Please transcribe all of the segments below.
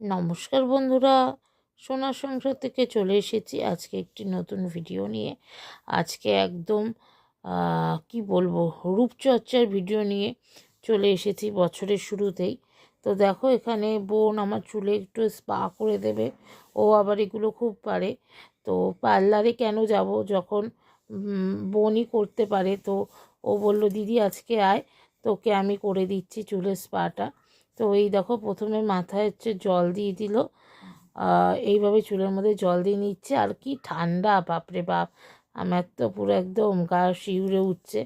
নমস্কার বন্ধুরা সোনার সংসার থেকে চলে এসেছি আজকে একটি নতুন ভিডিও নিয়ে। আজকে একদম কি বলব, রূপচর্চার ভিডিও নিয়ে চলে এসেছি বছরের শুরুতেই। তো দেখো এখানে বোন আমার চুলে একটু স্পা করে দেবে, ও আবার এগুলো খুব পারে। তো পার্লারে কেন যাব যখন বোনই করতে পারে? তো ও বলল, দিদি আজকে আয়, তোকে আমি করে দিচ্ছি চুলের স্পাটা তো এই দেখো প্রথমে মাথায় হচ্ছে জল দিয়ে দিল। এইভাবে চুলের মধ্যে জল দিয়ে নিচ্ছে। আর কি ঠান্ডা, বাপরে বাপ! আমার তো পুরো একদম গা শিউরে উঠছে।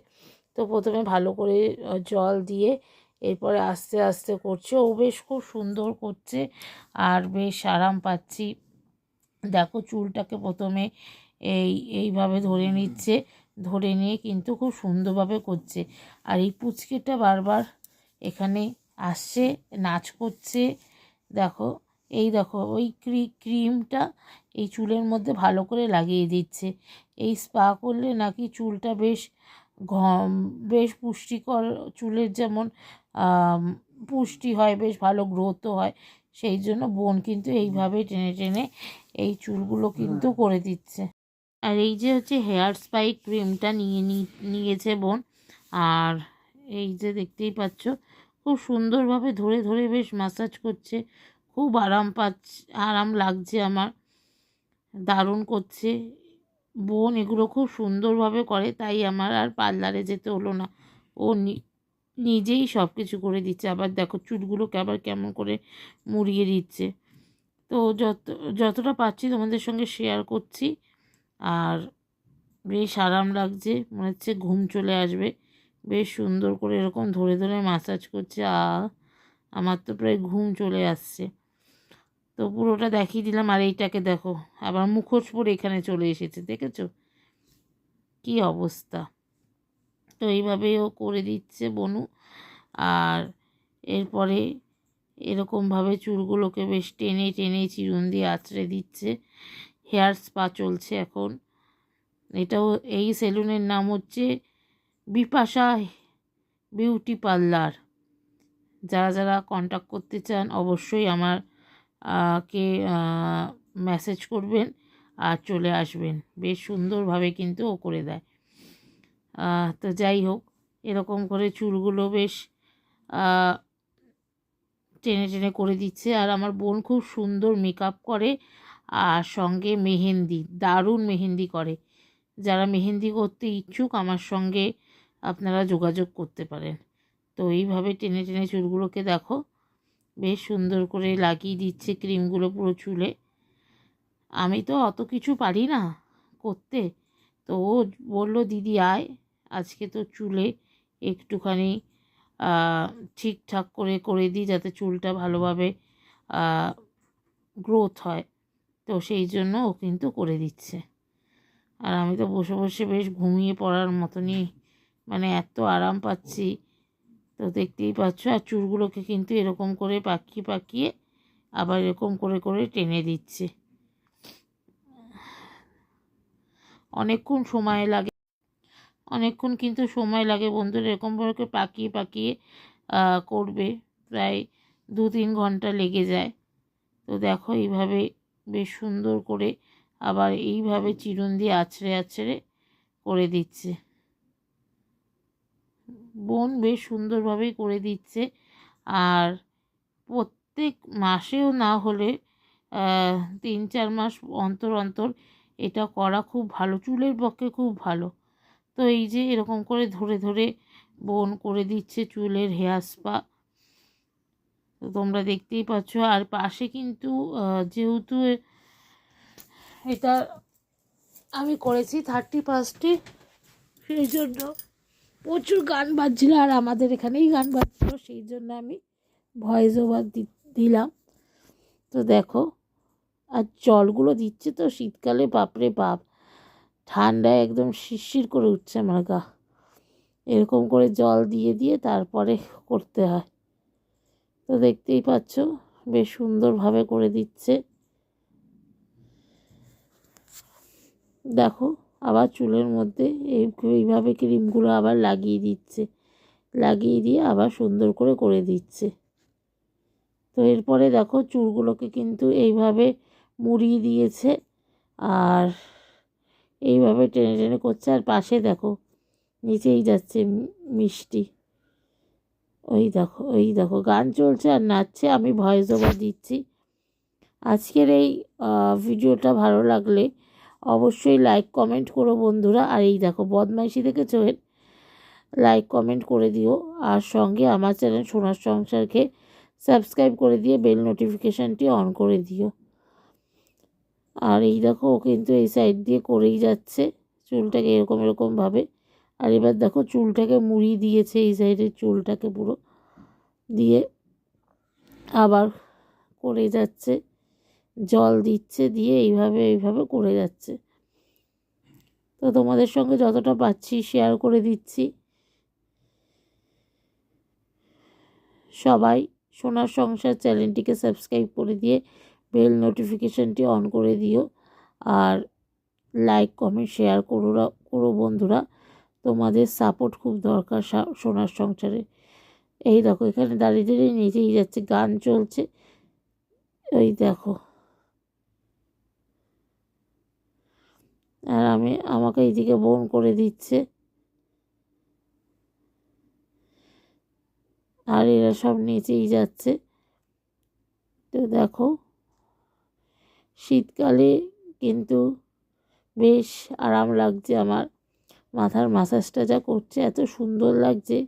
তো প্রথমে ভালো করে জল দিয়ে এরপরে আস্তে আস্তে করছে। ও বেশ খুব সুন্দর করছে। আর বেশ আরাম পাচ্ছি। দেখো চুলটাকে প্রথমে এই, এইভাবে ধরে নিচ্ছে। ধরে নিয়ে কিন্তু খুব সুন্দরভাবে করছে। আর এই পুচকেটা বারবার এখানে আসছে নাচ করছে। দেখো এই দেখো ওই ক্রি ক্রিমটা এই চুলের মধ্যে ভালো করে লাগিয়ে দিচ্ছে। এই স্পা করলে নাকি চুলটা বেশ ঘম বেশ পুষ্টিকর চুলের যেমন পুষ্টি হয় বেশ ভালো গ্রোথও হয় সেই জন্য বোন কিন্তু এইভাবে টেনে টেনে এই চুলগুলো কিন্তু করে দিচ্ছে। আর এই যে হচ্ছে হেয়ার স্পাই ক্রিমটা নিয়ে নিয়েছে বোন। আর এই যে দেখতেই পাচ্ছ খুব সুন্দরভাবে ধরে ধরে বেশ মাসাজ করছে। খুব আরাম পাচ্ছে, আরাম লাগছে আমার। দারুণ করছে। বোন এগুলো খুব সুন্দরভাবে করে, তাই আমার আর পার্লারে যেতে হলো না। ও নিজেই সব কিছু করে দিচ্ছে। আবার দেখো চুলগুলোকে আবার কেমন করে মুড়িয়ে দিচ্ছে। তো যত, যতটা পাচ্ছি তোমাদের সঙ্গে শেয়ার করছি। আর বেশ আরাম লাগছে। মনে হচ্ছে ঘুম চলে আসবে। বেশ সুন্দর করে এরকম ধরে ধরে মাসাজ করছে, আ, আমার তো প্রায় ঘুম চলে আসছে। তো পুরোটা দেখিয়ে দিলাম, আর এইটাকে দেখো, আবার মুখোশ পরে এখানে চলে এসেছে, দেখেছ? কি অবস্থা। তো এইভাবেই ও করে দিচ্ছে বনু, আর এরপরে এরকমভাবে চুলগুলোকে বেশ টেনে টেনে চিরুন দিয়ে আঁচড়ে দিচ্ছে। হেয়ার স্পা চলছে এখন। এটাও, এই সেলুনের নাম হচ্ছে বিপাশা বিউটি পার্লার। যারা যারা কন্ট্যাক্ট করতে চান অবশ্যই আমার কে মেসেজ করবেন আর চলে আসবেন। বেশ সুন্দরভাবে কিন্তু ও করে দেয়। তো যাই হোক, এরকম করে চুলগুলো বেশ টেনে টেনে করে দিচ্ছে। আর আমার বোন খুব সুন্দর মেকআপ করে আর সঙ্গে মেহেন্দি, দারুণ মেহেন্দি করে। যারা মেহেন্দি করতে ইচ্ছুক আমার সঙ্গে আপনারা যোগাযোগ করতে পারেন। তো এইভাবে টেনে টেনে চুলগুলোকে দেখো, বেশ সুন্দর করে লাগিয়ে দিচ্ছে ক্রিমগুলো পুরো চুলে। আমি তো অত কিছু পারি না করতে। তো ও বলল, দিদি, আয়, আজকে তো চুলে একটুখানি ঠিকঠাক করে করে দিই যাতে চুলটা ভালোভাবে গ্রোথ হয়। তো সেই জন্য ও কিন্তু করে দিচ্ছে। আর আমি তো বসে বসে বেশ ঘুমিয়ে পড়ার মতনই মানে এত আরাম পাচ্ছি। তো দেখতেই পাচ্ছ, আর চুলগুলোকে কিন্তু এরকম করে পাকিয়ে পাকিয়ে আবার এরকম করে করে টেনে দিচ্ছে। অনেকক্ষণ সময় লাগে, অনেকক্ষণ কিন্তু সময় লাগে বন্ধুরা, এরকম করে পাকিয়ে পাকিয়ে করবে। প্রায় দু তিন ঘণ্টা লেগে যায়। তো দেখো এইভাবে বেশ সুন্দর করে আবার এইভাবে চিরুন দিয়ে আছড়ে আছড়ে করে দিচ্ছে। বোন বেশ সুন্দরভাবেই করে দিচ্ছে। আর প্রত্যেক মাসেও না হলে তিন চার মাস অন্তর অন্তর এটা করা খুব ভালো, চুলের পক্ষে খুব ভালো। তো এই যে এরকম করে ধরে ধরে বোন করে দিচ্ছে চুলের হেয়ার স্পা। তো তোমরা দেখতেই পাচ্ছ, আর পাশে কিন্তু যেহেতু এটা আমি করেছি থার্টি ফার্স্টে সেই জন্য প্রচুর গান বাজছিল আর আমাদের এখানেই গান বাজছিল, সেই জন্য আমি ভয়েস ওভার দিলাম। তো দেখো, আর জলগুলো দিচ্ছে তো শীতকালে, বাপরে বাপ। ঠান্ডায় একদম শিরশির করে উঠছে আমার গা। এরকম করে জল দিয়ে দিয়ে তারপরে করতে হয়। তো দেখতেই পাচ্ছ, বেশ সুন্দরভাবে করে দিচ্ছে। দেখো আবার চুলের মধ্যে এই এইভাবে ক্রিমগুলো আবার লাগিয়ে দিচ্ছে। লাগিয়ে দিয়ে আবার সুন্দর করে করে দিচ্ছে। তো এরপরে দেখো চুলগুলোকে কিন্তু এইভাবে মুড়িয়ে দিয়েছে আর এইভাবে টেনে টেনে করছে। আর পাশে দেখো নিচেই যাচ্ছে মিষ্টি। ওই দেখো ওই দেখো গান চলছে আর নাচছে। আমি ভয়েস ওভার দিচ্ছি। আজকের এই ভিডিওটা ভালো লাগলে অবশ্যই লাইক কমেন্ট করো বন্ধুরা। আর এই দেখো, বদমাইশি থেকে চোহের লাইক কমেন্ট করে দিও। আর সঙ্গে আমার চ্যানেল সোনার সংসারকে সাবস্ক্রাইব করে দিয়ে বেল নোটিফিকেশানটি অন করে দিও। আর এই দেখো, ও কিন্তু এই সাইড দিয়ে করেই যাচ্ছে। চুলটাকে এরকম এরকমভাবে আর এবার দেখো, চুলটাকে মুড়ি দিয়েছে এই সাইডের চুলটাকে পুরো। দিয়ে আবার করে যাচ্ছে। জল দিচ্ছে দিয়ে এইভাবে এইভাবে করে যাচ্ছে। তো তোমাদের সঙ্গে যতটা পাচ্ছি শেয়ার করে দিচ্ছি। সবাই সোনার সংসার চ্যানেলটিকে সাবস্ক্রাইব করে দিয়ে বেল নোটিফিকেশানটি অন করে দিও। আর লাইক কমেন্ট শেয়ার করো করো বন্ধুরা। তোমাদের সাপোর্ট খুব দরকার সোনার সংসারে। এই দেখো, এখানে দাঁড়িয়ে দাঁড়িয়ে নিজেই যাচ্ছে, গান চলছে। ওই দেখো। আর আমি আমাকে এইদিকে বোন করে দিচ্ছে। আর এরা সব নিচেই যাচ্ছে। তো দেখো, শীতকালে কিন্তু বেশ আরাম লাগছে আমার। মাথার মাসাজটা যা করছে, এত সুন্দর লাগছে।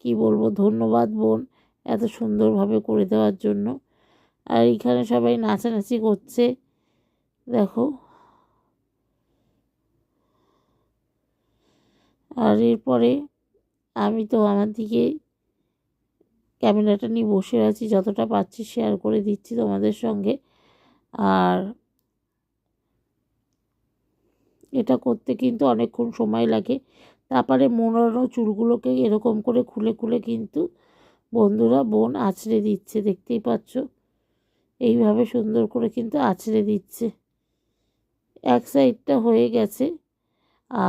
কি বলব, ধন্যবাদ বোন, এত সুন্দরভাবে করে দেওয়ার জন্য। আর এখানে সবাই নাচানাচি করছে। দেখো। আর এরপরে আমি তো আমার দিকে ক্যামেরাটা নিয়ে বসে আছি, যতটা পাচ্ছি শেয়ার করে দিচ্ছি তোমাদের সঙ্গে। আর এটা করতে কিন্তু অনেকক্ষণ সময় লাগে। তারপরে মোড়ানো চুলগুলোকে এরকম করে খুলে খুলে কিন্তু বন্ধুরা বোন আছড়ে দিচ্ছে, দেখতেই পাচ্ছ? এইভাবে সুন্দর করে কিন্তু আছড়ে দিচ্ছে। এক সাইডটা হয়ে গেছে।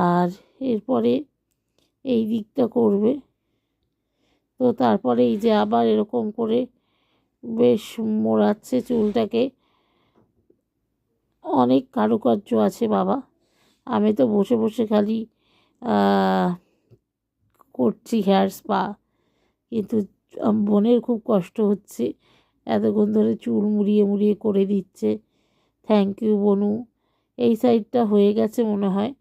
আর এরপরে এই দিকটা করবে। তো তারপরে এই যে আবার এরকম করে বেশ মোড়াচ্ছে চুলটাকে। অনেক কারুকার্য আছে বাবা। আমি তো বসে বসে খালি করছি হেয়ার স্পা। কিন্তু বোনের খুব কষ্ট হচ্ছে। এতক্ষণ ধরে চুল মুড়িয়ে মুড়িয়ে করে দিচ্ছে। থ্যাংক ইউ বনু। এই সাইডটা হয়ে গেছে মনে হয়।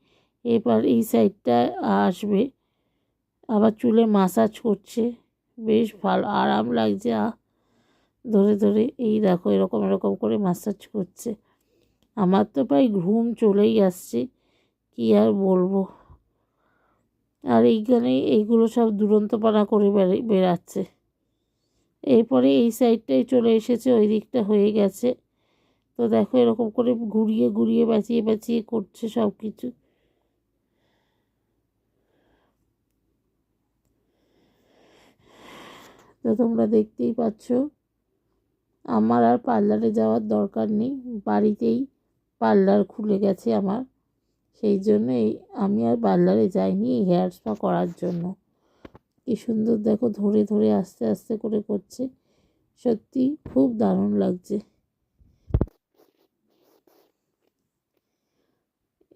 এবার এই সাইডটা আসবে। আবার চুলে মাসাজ করছে। বেশ ভালো, আরাম লাগছে ধরে ধরে এই দেখো, এরকম এরকম করে মাসাজ করছে। আমার তো প্রায় ঘুম চলেই আসছে, কি আর বলব। আর এইখানে এইগুলো সব দুরন্তপানা করে বেড়ে, বেড়াচ্ছে। এরপরে এই সাইডটাই চলে এসেছে, ওই দিকটা হয়ে গেছে। তো দেখো, এরকম করে ঘুরিয়ে ঘুরিয়ে, বাঁচিয়ে বাঁচিয়ে করছে সব কিছু তো তোমরা দেখতেই পাচ্ছ। আমার আর পার্লারে যাওয়ার দরকার নেই। বাড়িতেই পার্লার খুলে গেছে আমার। সেই জন্য এই আমি আর পার্লারে যাইনি এই হেয়ার স্পা করার জন্য। কি সুন্দর দেখো ধরে ধরে আস্তে আস্তে করে করছে। সত্যি খুব দারুণ লাগছে।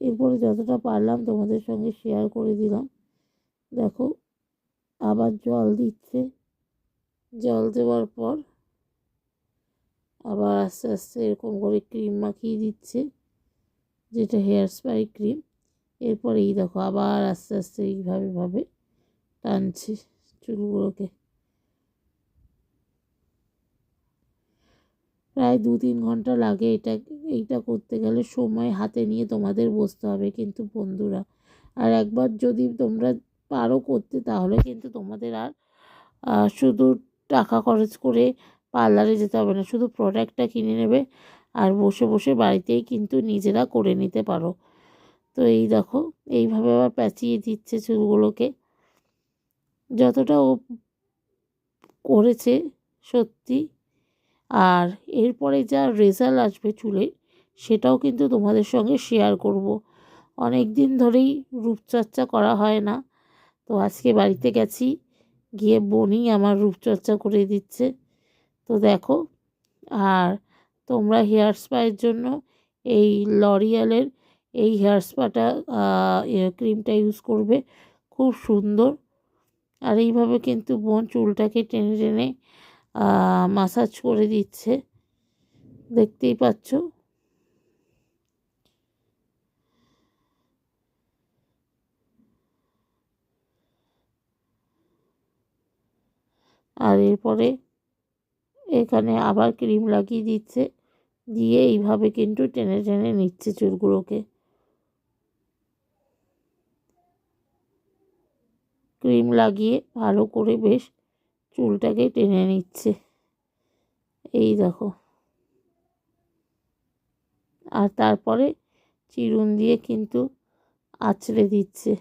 এরপরে যতটা পারলাম তোমাদের সঙ্গে শেয়ার করে দিলাম। দেখো, আবার জল দিচ্ছে। জল দেওয়ার পর আবার আস্তে আস্তে এরকম করে ক্রিম মাখিয়ে দিচ্ছে, যেটা হেয়ার স্পাই ক্রিম এরপর এই দেখো আবার আস্তে আস্তে এইভাবে, ভাবে টানছে চুলগুলোকে। প্রায় দু তিন ঘণ্টা লাগে এটা, এইটা করতে গেলে সময় হাতে নিয়ে তোমাদের বসতে হবে কিন্তু বন্ধুরা। আর একবার যদি তোমরা পারো করতে তাহলে কিন্তু তোমাদের আর শুধু টাকা খরচ করে পার্লারে যেতে হবে না। শুধু প্রোডাক্টটা কিনে নেবে আর বসে বসে বাড়িতেই কিন্তু নিজেরা করে নিতে পারো। তো এই দেখো, এইভাবে আবার প্যাঁচিয়ে দিচ্ছে চুলগুলোকে। যতটা ও করেছে সত্যি। আর এরপরে যা রেজাল্ট আসবে চুলের, সেটাও কিন্তু তোমাদের সঙ্গে শেয়ার করব। অনেক দিন ধরেই রূপচর্চা করা হয় না। তো আজকে বাড়িতে গেছি। গিয়ে বোনই আমার রূপচর্চা করে দিচ্ছে। তো দেখো, আর তোমরা হেয়ার স্পায়ের জন্য এই লরিয়ালের এই হেয়ার স্পাটা ক্রিমটা ইউজ করবে। খুব সুন্দর। আর এইভাবে কিন্তু বোন চুলটাকে টেনে টেনে মাসাজ করে দিচ্ছে। দেখতেই পাচ্ছ? আর এরপরে এখানে আবার ক্রিম লাগিয়ে দিচ্ছে। দিয়ে এইভাবে কিন্তু টেনে টেনে নিচ্ছে চুলগুলোকে। ক্রিম লাগিয়ে ভালো করে বেশ চুলটাকে টেনে নিচ্ছে। এই দেখো। আর তারপরে চিরুন দিয়ে কিন্তু আছড়ে দিচ্ছে।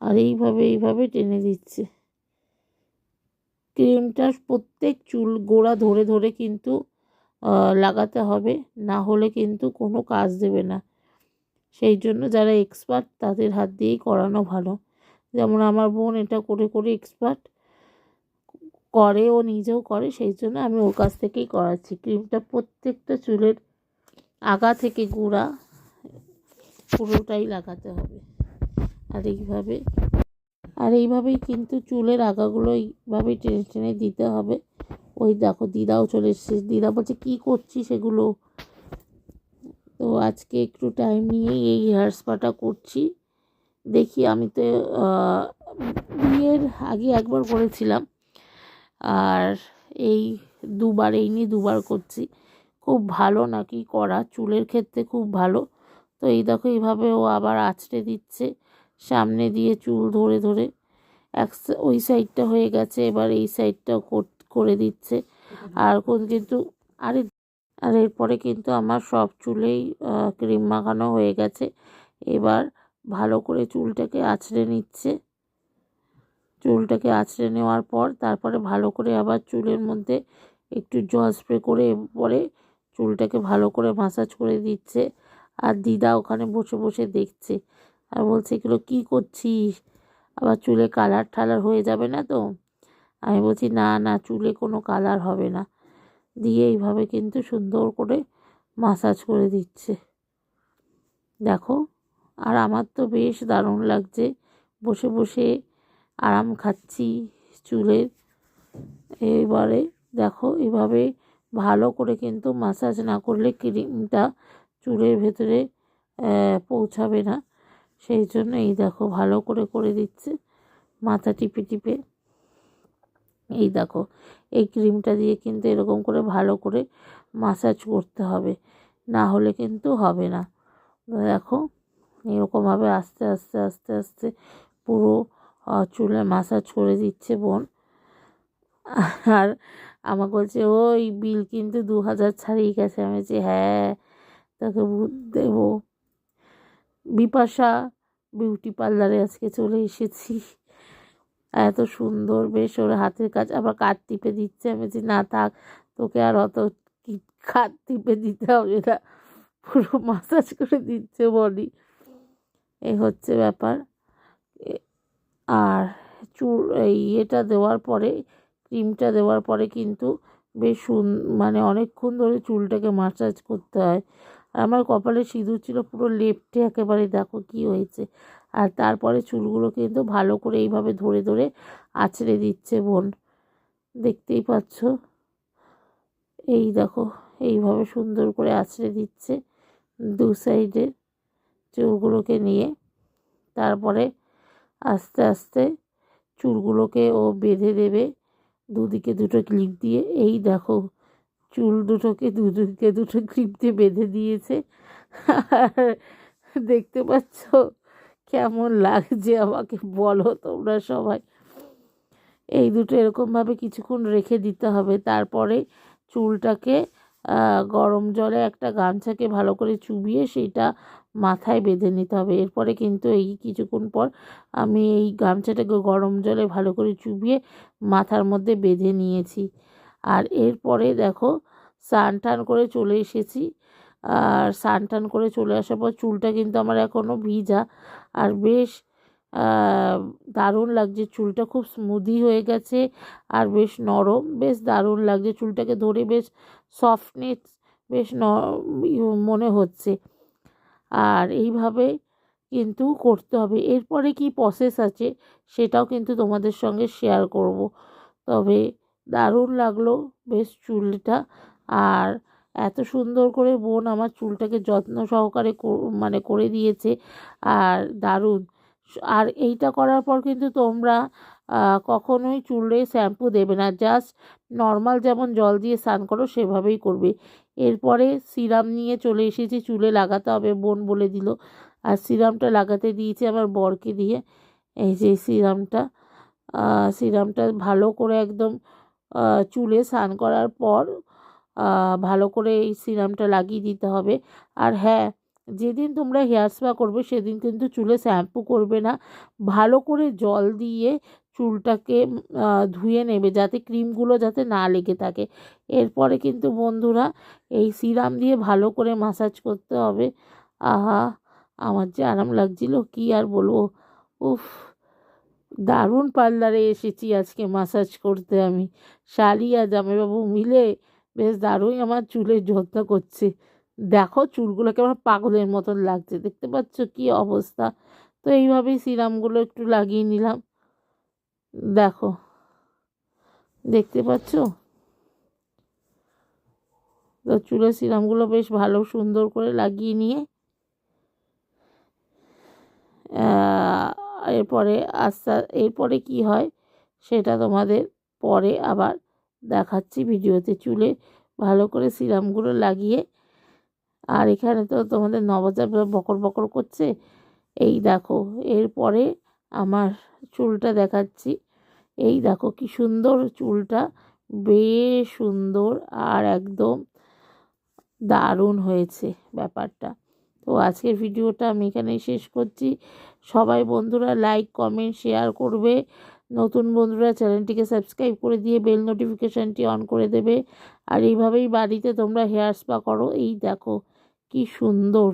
আর এইভাবে এইভাবে টেনে দিচ্ছে। ক্রিমটা প্রত্যেক চুল গোড়া ধরে ধরে কিন্তু লাগাতে হবে। না হলে কিন্তু কোনো কাজ দেবে না। সেই জন্য যারা এক্সপার্ট তাদের হাত দিয়েই করানো ভালো। যেমন আমার বোন এটা করে করে এক্সপার্ট করে, ও নিজেও করে। সেই জন্য আমি ওর কাছ থেকেই করাচ্ছি। ক্রিমটা প্রত্যেকটা চুলের আগা থেকে গোড়া, পুরোটাই লাগাতে হবে। আর এইভাবে, আর এইভাবেই কিন্তু চুলের আগাগুলো এইভাবেই টেনে টেনে দিতে হবে। ওই দেখো দিদাও চলে এসছে। দিদা বলছে, কী করছি সেগুলো তো আজকে একটু টাইম নিয়ে এই হেয়ার স্পাটা করছি। দেখি আমি তো বিয়ের আগে একবার করেছিলাম। আর এই দুবার, এই নিয়ে দুবার করছি। খুব ভালো নাকি করা? চুলের ক্ষেত্রে খুব ভালো। তো এই দেখো এইভাবে ও আবার আছড়ে দিচ্ছে। সামনে দিয়ে চুল ধরে ধরে। এক ওই সাইডটা হয়ে গেছে, এবার এই সাইডটাও করে দিচ্ছে। আর কোন কিন্তু, আরে, আর এরপরে কিন্তু আমার সব চুলেই ক্রিম মাখানো হয়ে গেছে। এবার ভালো করে চুলটাকে আছড়ে নিচ্ছে। চুলটাকে আছড়ে নেওয়ার পর তারপরে ভালো করে আবার চুলের মধ্যে একটু জল স্প্রে করে পরে চুলটাকে ভালো করে মাসাজ করে দিচ্ছে। আর দিদা ওখানে বসে বসে দেখছে। আর বলছে, এগুলো কী করছিস? আবার চুলে কালার ঠালার হয়ে যাবে না তো? আমি বলছি, না না, চুলে কোনো কালার হবে না। দিয়ে এইভাবে কিন্তু সুন্দর করে মাসাজ করে দিচ্ছে। দেখো, আর আমার তো বেশ দারুণ লাগছে। বসে বসে আরাম খাচ্ছি চুলের এবারে দেখো, এভাবে ভালো করে কিন্তু মাসাজ না করলে ক্রিমটা চুলের ভেতরে পৌঁছাবে না। সেই জন্য এই দেখো ভালো করে করে দিচ্ছে। মাথা টিপে টিপে। এই দেখো, এই ক্রিমটা দিয়ে কিন্তু এরকম করে ভালো করে মাসাজ করতে হবে। না হলে কিন্তু হবে না। দেখো এরকমভাবে আস্তে আস্তে আস্তে আস্তে পুরো চুলে মাসাজ করে দিচ্ছে বোন। আর আমাকে বলছে, ওই বিল কিন্তু দু হাজার ছাড়িয়ে গেছে। আমি বলছি হ্যাঁ তাকে দেবো। বিপাশা বিউটি পার্লারে আজকে চলে এসেছি। এত সুন্দর বেশ ওর হাতের কাজ। আবার কাঠ টিপে দিচ্ছে। আমি বলছি, না থাক, তোকে আর অত কাঠ টিপে দিতে হবে না। পুরো মাসাজ করে দিচ্ছে বডি এই হচ্ছে ব্যাপার। আর চুল ইয়েটা দেওয়ার পরে ক্রিমটা দেওয়ার পরে কিন্তু বেশ মানে অনেকক্ষণ ধরে চুলটাকে মাসাজ করতে হয়। আমার কপালে সিঁদুর ছিল পুরো লেপটে একেবারে, দেখো কি হয়েছে। আর তারপরে চুলগুলো কিন্তু ভালো করে এইভাবে ধরে ধরে আছড়ে দিচ্ছে বোন। দেখতেই পাচ্ছ? এই দেখো, এইভাবে সুন্দর করে আছড়ে দিচ্ছে দু সাইডের চুলগুলোকে নিয়ে। তারপরে আস্তে আস্তে চুলগুলোকে ও বেঁধে দেবে দুদিকে দুটো ক্লিপ দিয়ে। এই দেখো চুল দুটোকে দুদিকে দুটো ক্লিপ দিয়ে বেঁধে দিয়েছে। দেখতে পাচ্ছ কেমন লাগছে আমাকে, বলো তোমরা সবাই। এই দুটো এরকমভাবে কিছুক্ষণ রেখে দিতে হবে। তারপরে চুলটাকে গরম জলে একটা গামছাকে ভালো করে চুবিয়ে সেইটা মাথায় বেঁধে নিতে হবে। এরপরে কিন্তু এই কিছুক্ষণ পর আমি এই গামছাটাকে গরম জলে ভালো করে চুবিয়ে মাথার মধ্যে বেঁধে নিয়েছি। আর এরপরে দেখো স্নান টান করে চলে এসেছি। আর স্নান টান করে চলে আসার পর চুলটা কিন্তু আমার এখনও ভিজা। আর বেশ দারুণ লাগছে, চুলটা খুব স্মুদি হয়ে গেছে আর বেশ নরম, বেশ দারুণ লাগছে। চুলটাকে ধরে বেশ সফটনেস বেশ ন মনে হচ্ছে। আর এইভাবে কিন্তু করতে হবে। এরপরে কি প্রসেস আছে সেটাও কিন্তু তোমাদের সঙ্গে শেয়ার করব। তবে দারুণ লাগল বেশ চুলটা। আর এত সুন্দর করে বোন আমার চুলটাকে যত্ন সহকারে মানে করে দিয়েছে। আর দারুণ। আর এইটা করার পর কিন্তু তোমরা কখনোই চুলে শ্যাম্পু দেবে না। জাস্ট নর্মাল যেমন জল দিয়ে স্নান করো সেভাবেই করবে। এরপরে সিরাম নিয়ে চলে এসেছি চুলে লাগাতে হবে বোন বলে দিল। আর সিরামটা লাগাতে দিয়েছি আমার বরকে দিয়ে। এই যে সিরামটা সিরামটা ভালো করে একদম চুলে স্নান করার পর ভালো করে এই সিরামটা লাগিয়ে দিতে হবে। আর হ্যাঁ যেদিন তোমরা হেয়ার স্পা করবে, সেদিন কিন্তু চুলে শ্যাম্পু করবে না। ভালো করে জল দিয়ে চুলটাকে ধুয়ে নেবে যাতে ক্রিমগুলো যাতে না লেগে থাকে। এরপরে কিন্তু বন্ধুরা, এই সিরাম দিয়ে ভালো করে মাসাজ করতে হবে। আহা, আমার যে আরাম লাগছিল, কি আর বলব? উফ। দারুণ পার্লারে এসেছি আজকে মাসাজ করতে আমি। শালি আর জামাইবাবু মিলে বেশ দারুণ আমার চুলের যত্ন করছে। দেখো চুলগুলোকে আমার পাগলের মতন লাগছে, দেখতে পাচ্ছ কি অবস্থা? তো এইভাবেই সিরামগুলো একটু লাগিয়ে নিলাম। দেখো, দেখতে পাচ্ছ? তো চুলের সিরামগুলো বেশ ভালো সুন্দর করে লাগিয়ে নিয়ে এরপরে আস্তে এরপরে কি হয়? সেটা তোমাদের পরে আবার দেখাচ্ছি ভিডিওতে চুলে। ভালো করে সিরামগুলো লাগিয়ে। আর এখানে তো তোমাদের নবজাতক বকর বকর করছে। এই দেখো, এরপরে আমার চুলটা দেখাচ্ছি। এই দেখো কি সুন্দর চুলটা, বেশ সুন্দর আর একদম দারুণ হয়েছে ব্যাপারটা। তো আজকের ভিডিওটা আমি এখানেই শেষ করছি। সবাই বন্ধুরা লাইক কমেন্ট শেয়ার করবে। নতুন বন্ধুরা চ্যানেলটিকে সাবস্ক্রাইব করে দিয়ে বেল নোটিফিকেশানটি অন করে দেবে। আর এইভাবেই বাড়িতে তোমরা হেয়ার স্পা করো। এই দেখো, কি সুন্দর।